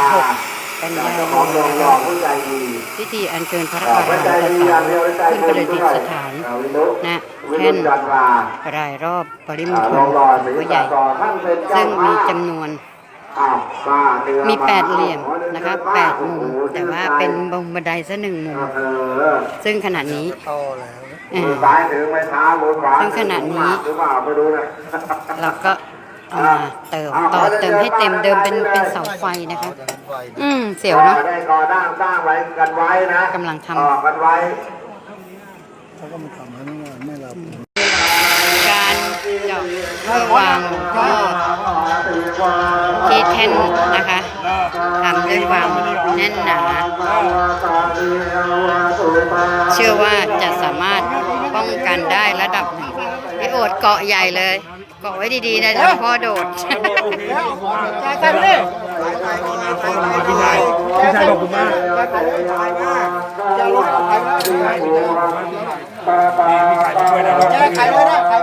16กันยายนของหลวงหลนะวคะงผู้ใจดีพิธีอัญเชิญพระอรหันตสาวกขึ้นประดิษฐานณแท่นรายรอบปริมณฑลหัวใหญ่ ซึ่งมีจำนวนมีแปดเหลี่ยมนะคะแปดมุม แต่ว่าเป็นบงบันไดซะหนึ่งมุม ซึ่งขณะนี้โตแล้วเอ่มืออซ้ายถือไม้เท้ามือขวาซึ่งขณะนี้หรือเปล่าไม่รู้นะเราก็เอามาเติมต่อเติมให้เต็มเดิมเป็นเป็นเสาไฟนะคะไฟอืมเสียวเนาะได้ก่อสร้างสร้างไว้กันไว้นะกำลังทำต่อกันไว้เขาก็มาทำให้ไม่ไม่รับการเจาะเพื่อวางหลวงพ่อที่แท่นนะคะทำด้วยความแน่นหนาเชื่อว่าจะสามารถป้องกันได้ระดับหนึ่งพี่โอ ดเกาะใหญ่เลย เกาะไว้ดีๆนะเดี๋ยวพ่อโดด จ่ายกันเลยพี่ชายพี่ชายขอบคุณมากจะรู้ใครแล้วพี่ชายช่วยนะแก้ไขเลยนะใคร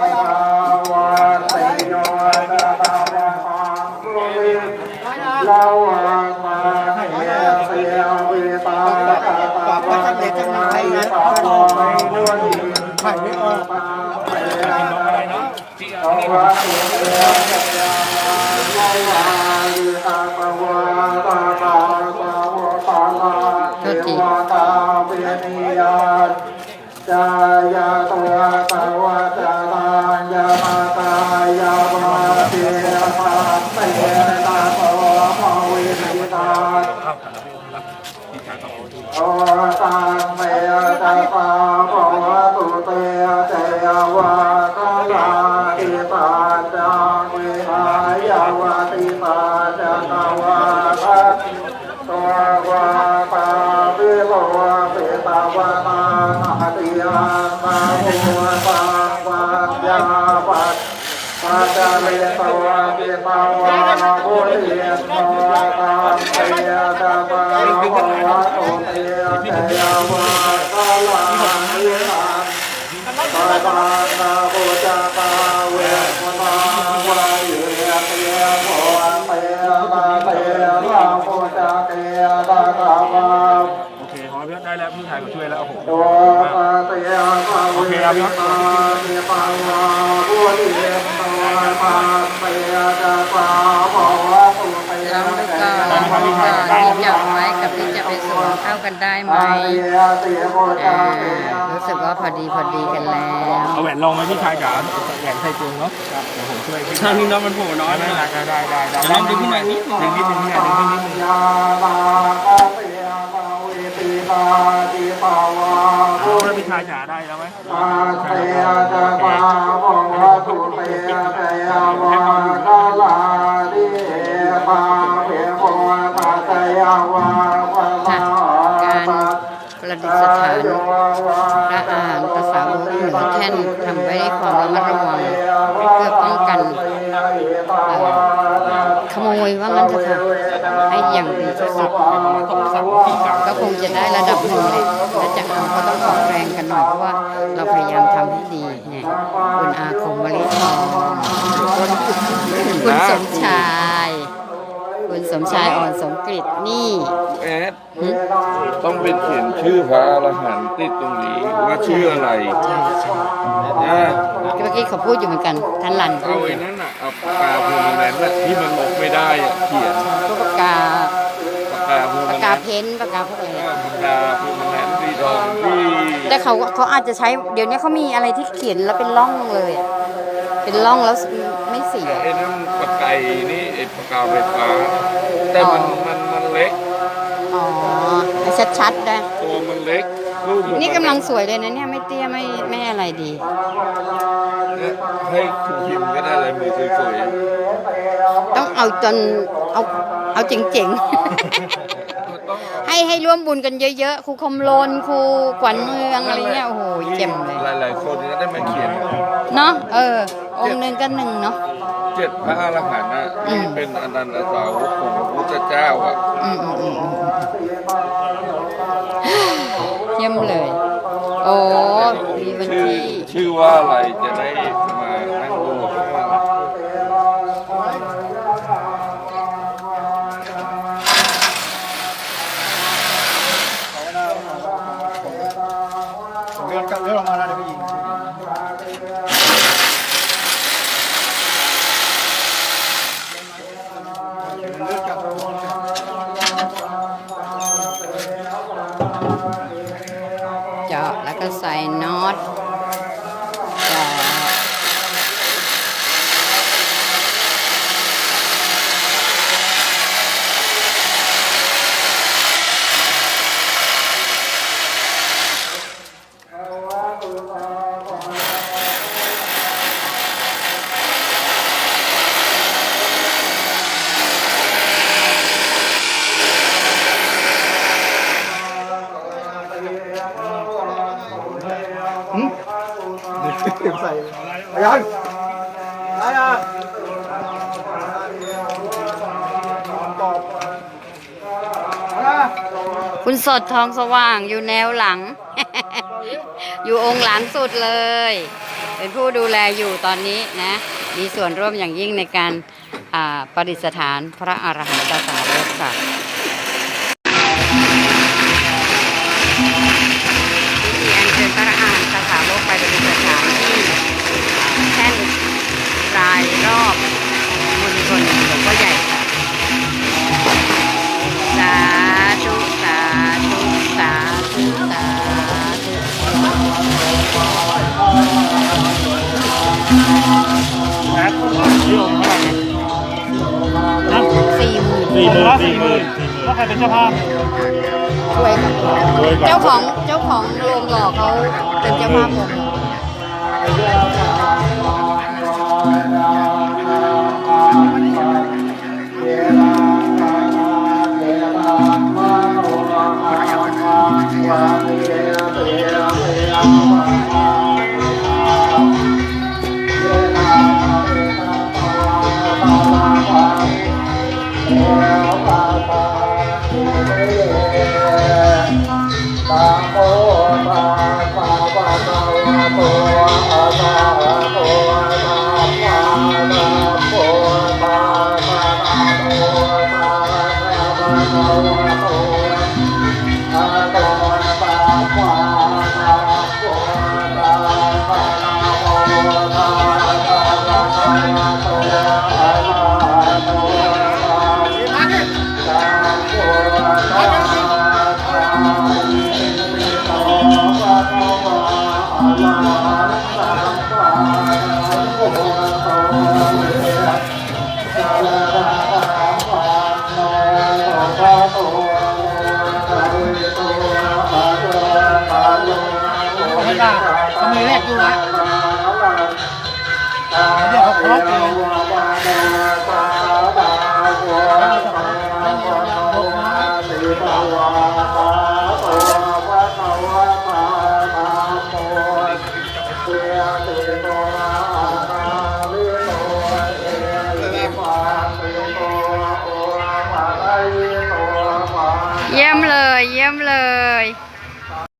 ไม่เรามาให้เสียวิตาปรับว่าจะเด็กจะมาใครนะต่อไปด้วยใครไม่ออกเอาไว้เสียเรามาตาปวาตาตาตาโวตา เทวตาเวนิยาจายาตัวตาวาจาลายามาตายามาเทียมาเตตาโตภวินิตาโอตังเมตาปา ติปาจังวิหายาวาติปาจังวาทัสตัววาตาวิโลเปตาวานานาติยานาภูปังปัญาปัสปัจจเวตวะเกตาวานาโพธิยโนตามเตยตาปะวะโตเตยเตยวะกาลังวิหารปะปา ชายมโอเตยะภาเวตาเตปังวาโพธิยโนมาเตยะตาปะภวะโตเตยะลองดูเตก่อนยะว่าที่เจาะไว้กับที่จะไปสวมเข้ากันได้ไหมอ่ารู้สึกว่าพอดีพอดีกันแล้ว เอาแหวนลองไหมพี่ชายจ๋าแหวนใส่จงเนาะครับเดี๋ยวผมช่วยพี่ชายนี่น้องมันโผล่น้อยได้ได้ได้ได้ได้ลองดึงขึ้นมานิดดึงนิดหนึ่งนี่ยดึงนิดหนึ่ง ยาลาคาเตยะภาเวติตาติภาวะโพเพื่อธิพี่ชายจ๋าได้แล้วไหมอาเตยตาปะภวะโตเตยะเตยะวะกาลาดิปาเวโภตาเตยะวะภะค่ะลาการประดิษฐานพระอาหารตสาวกหนือแท่นทำไว้ด้วยความระมัดระวังเพื่อป้องกันขโมยว่างั้นเถอะค่ะให้อย่างดีที่สุดก็คงจะได้ระดับหนึ่ง ชื่อพระอรหันต์ติดตรงนี้ว่าชื่ออะไรใช่ใช่นะเมื่อกี้เขาพูดอยู่เหมือนกันท่านรันพูเอาดอไอ้ยู่นั่นน่ะเอาปากกาพวงนั้นน่ะที่มันออกไม่ได้อะเขียนพวกปากกาปากกาพวงปากนั้นกาเพ้นท์ปากกาพวกอะไรปากกาพวงนั้นที่ทองที่แต่เขาเขาอาจจะใช้เดี๋ยวนี้เขามีอะไรที่เขียนแล้วเป็นร่องเลยอะเป็นร่องแล้วไม่เสีย ไอ้นั่นปากไก่นี่ไอ้ปากกาไฟฟ้าแต่มันมันมันเล็ก อ๋อให้ชัดๆได้ตัวมันเล็กรูปมันี่ กำลังสวยเลยนะเนี่ยไม่เตี้ยไม่ไม่อะไรดีเนี่ยให้คุณพิมพ์ก็ได้ลายมือสวยต้องเอาจนเอาเอาเจ๋งๆๆให้ให้ร่วมบุญกันเยอะๆครูคมโลนครูขวัญเมืองอะไรเงี้ยโอ้โหเจ็มเลยหลายๆคนก็ได้มาเขียนเนาะเออ องค์หนึ่งก็หนึ่งเนาะ เจ็ดพระอรหันต์น่ะอืที่ม เป็นอนันตสาวกของพระพุทธเจ้าอะอืมอืมอืมอืมเยี่ยมเลย โอ้มีวันชื่อที่ ชื่อว่าอะไรจะได้ ก็ใส่น็อต ยันได้อะตอบนะคุณสดทองสว่างอยู่แนวหลัง อยู่องค์หลังสุดเลย เป็นผู้ดูแลอยู่ตอนนี้นะ มีส่วนร่วมอย่างยิ่งในการอ่าประดิษฐานพระอรหันตสาวกค่ะ สี่หมื่นสี่หมื่นสี่หมื่นแล้วใครเป็นเจ้าภาพช่วยกันเจ้าของเจ้าของโรงหล่อเขาเป็นเจ้าภาพวงหล่อ โตอะระหะโต